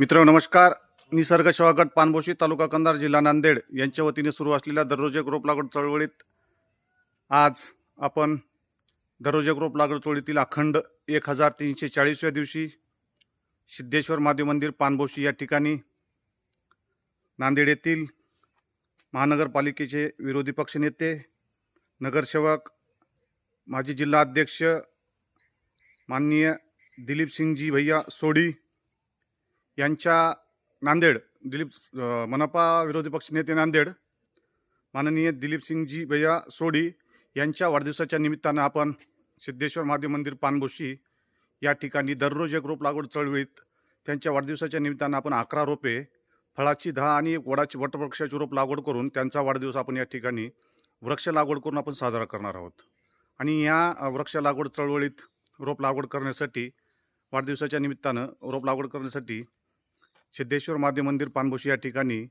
मित्र नमस्कार. निसर्ग सेवा गट पानबोशी तालुका कंधार जिल्हा नांदेड यांच्या वतीने सुरू असलेल्या दररोज एक रोप लागवड चळवळीत आज आपण दररोज एक रोप लागवड चळवळीतील अखंड एक हजार तीनशे चाळीसव्या दिवशी सिद्धेश्वर महादेव मंदिर पानबोशी या ठिकाणी नांदेड येथील महानगरपालिकेचे विरोधी पक्षनेते नगरसेवक माजी जिल्हा अध्यक्ष माननीय दिलीप सिंगजी भैया सोडी यांच्या नांदेड दिलीप मनपा विरोधी पक्ष नेते नांदेड माननीय दिलीप सिंगजी भैया सोडी यांच्या वाढदिवसाच्या निमित्तानं आपण सिद्धेश्वर महादेव मंदिर पानबोशी या ठिकाणी दररोज एक रोप लागवड चळवळीत त्यांच्या वाढदिवसाच्या निमित्तानं आपण अकरा रोपे फळाची दहा आणि एक वडाची वटवृक्षाची रोप लागवड करून त्यांचा वाढदिवस आपण या ठिकाणी वृक्ष लागवड करून आपण साजरा करणार आहोत. आणि या वृक्ष लागवड चळवळीत रोप लागवड करण्यासाठी वाढदिवसाच्या निमित्तानं रोप लागवड करण्यासाठी सिद्धेश्वर महादेव मंदिर पानभोशी या ठिकाणी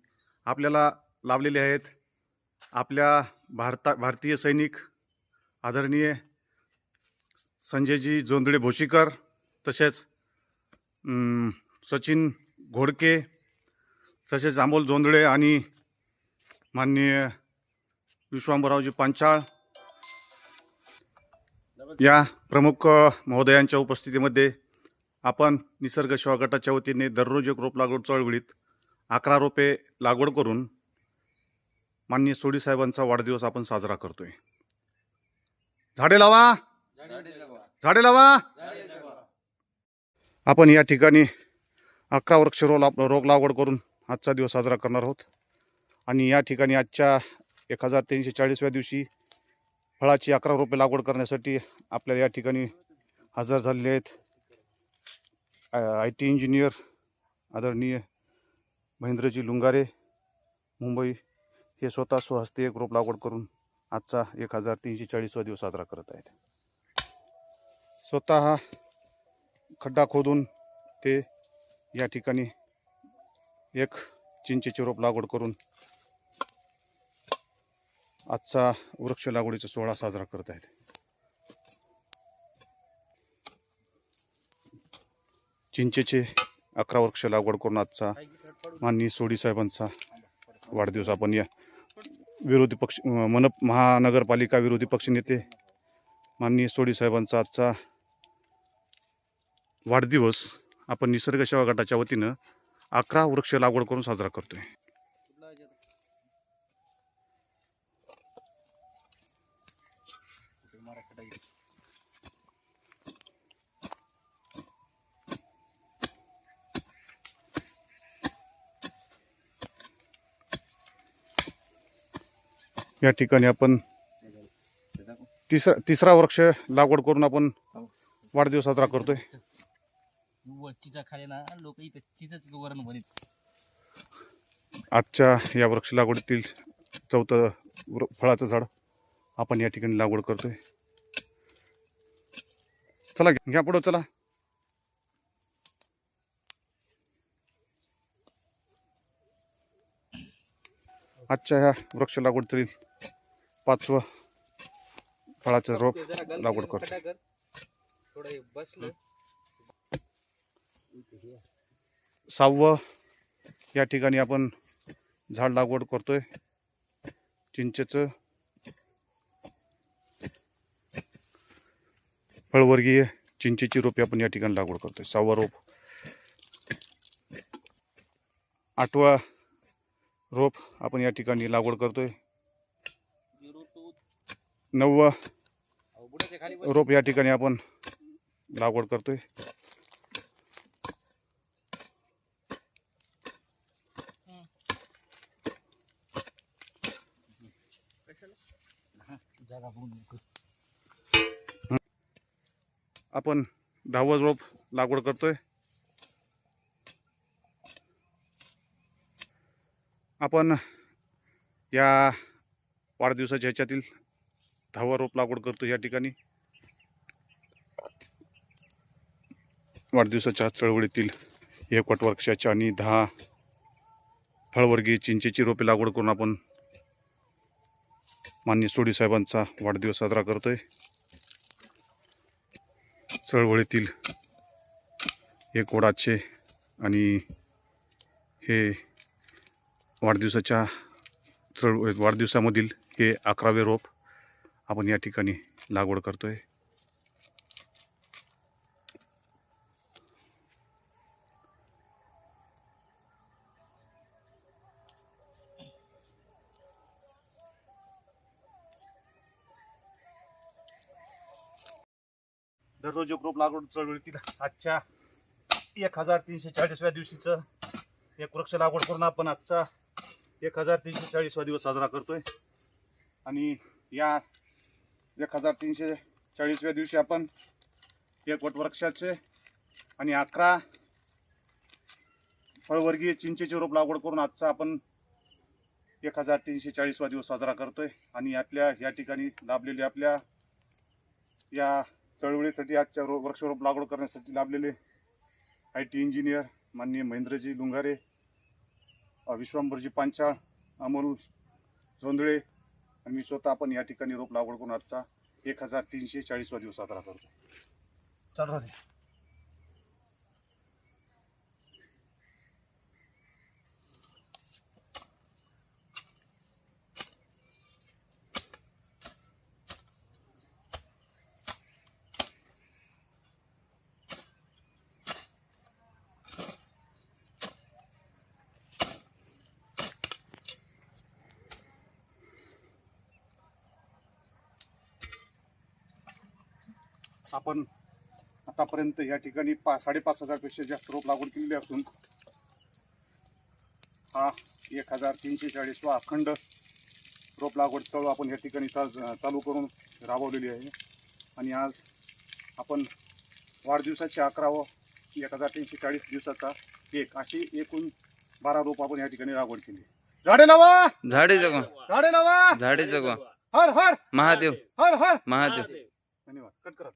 आपल्याला लाभलेले आहेत. आपल्या भारता भारतीय सैनिक आदरणीय संजयजी जोंदळे भोशीकर तसेच सचिन घोडके तसेच अमोल जोंदळे आणि माननीय विश्वांबरावजी पांचाळ या प्रमुख महोदयांच्या उपस्थितीमध्ये आपण निसर्ग सेवा गटाच्या वतीने दररोज एक रोप लागवड चळवळीत अकरा रोपे लागवड करून माननीय सोडी साहेबांचा वाढदिवस आपण साजरा करतोय. झाडे लावा! झाडे लावा! आपण या ठिकाणी अकरा वृक्ष रो ला- रोग लागवड करून आजचा दिवस साजरा करणार आहोत. आणि या ठिकाणी आजच्या एक हजार तीनशे चाळीसव्या दिवशी फळाची अकरा रोपे लागवड करण्यासाठी आपल्याला या ठिकाणी हजर झालेले आहेत. आय टी इंजिनियर आदरणीय महेंद्रजी लुंगारे मुंबई हे स्वतः स्वहस्ते एक रोप लागवड करून आजचा एक हजार तीनशे चाळीसवा दिवस साजरा करत आहेत. स्वतः खड्डा खोदून ते या ठिकाणी एक चिंचेचे रोप लागवड करून आजचा वृक्ष लागवडीचा सोहळा साजरा करत आहेत. चिंचेचे अकरा वृक्ष लागवड करून आजचा माननीय सोडी साहेबांचा वाढदिवस आपण या विरोधी पक्ष मन महानगरपालिका विरोधी पक्षनेते माननीय सोडी साहेबांचा आजचा वाढदिवस आपण निसर्ग सेवा गटाच्या वतीनं अकरा वृक्ष लागवड करून साजरा करतोय. या ठिकाणी आपण तिसरा तिसरा वृक्ष लागवड करून आपण वाढदिवस साजरा करतोय आजच्या या वृक्ष लागवडीतील चौथं फळाचं झाड आपण या ठिकाणी लागवड करतोय. चला घ्या पुढं चला. आजच्या ह्या वृक्ष लागवडीतील पाचवं फळाचं रोप लागवड करतो. सहावं या ठिकाणी आपण झाड लागवड करतोय. चिंचेचं फळवर्गीय चिंचेची रोपे आपण या ठिकाणी लागवड करतोय. सहावा रोप. आठवा रोप आपण या ठिकाणी लागवड करतोय. नववं रोप या ठिकाणी आपण लागवड करतोय. आपण दहावं रोप लागवड करतोय. आपण या वाढदिवसाच्या ह्याच्यातील धावा रोप लागवड करतो या ठिकाणी. वाढदिवसाच्या चळवळीतील एक वटवृक्षाच्या आणि दहा फळवर्गीय चिंचेची रोपे लागवड करून आपण मान्य सोडी साहेबांचा वाढदिवस साजरा करतोय. चळवळीतील एक वडाचे आणि हे वाढदिवसाच्या चळ वाढदिवसामधील हे अकरावे रोप आपण या ठिकाणी लागवड करतोय. दररोज एक रोप लागवड चळवळीतील आजच्या एक हजार तीनशे चाळीसव्या दिवशीचं एक वृक्ष लागवड करून आपण आजचा एक हजार तीनशे चाळीसवा दिवस साजरा करतोय. आणि या एक हजार तीनशे चाळीसव्या दिवशी आपण एक वटवृक्षाचे आणि अकरा फळवर्गीय चिंचेचे रोप लागवड करून आजचा आपण एक हजार तीनशे चाळीसवा दिवस साजरा करतोय. आणि यातल्या या ठिकाणी लाभलेले आपल्या या चळवळीसाठी आजच्या रो वृक्षारोप लागवड करण्यासाठी लाभलेले आय टी इंजिनियर माननीय महेंद्रजी लुंगारे विश्वांबरजी पांचाळ अमोल जोंधळे आणि मी स्वतः आपण या ठिकाणी रोप लागवड करून आजचा एक हजार तीनशे चाळीसवा दिवस साजरा करतो. चालू आपण आतापर्यंत या ठिकाणी पा साडेपाच हजारपेक्षा जास्त रोप लागवड केलेली असून हा एक हजार तीनशे चाळीसवा अखंड रोप लागवड चालू आपण या ठिकाणी चालू करून राबवलेली आहे. आणि आज आपण वाढदिवसाचे अकरावं एक हजार तीनशे चाळीस दिवसाचा एक अशी एकूण बारा रोप आपण या ठिकाणी लागवड केली झाडे लावा! झाडे जगवा. झाडे लावा! झाडे जगवा. हर हर! महादेव. हर हर! महादेव. धन्यवाद. कट करा.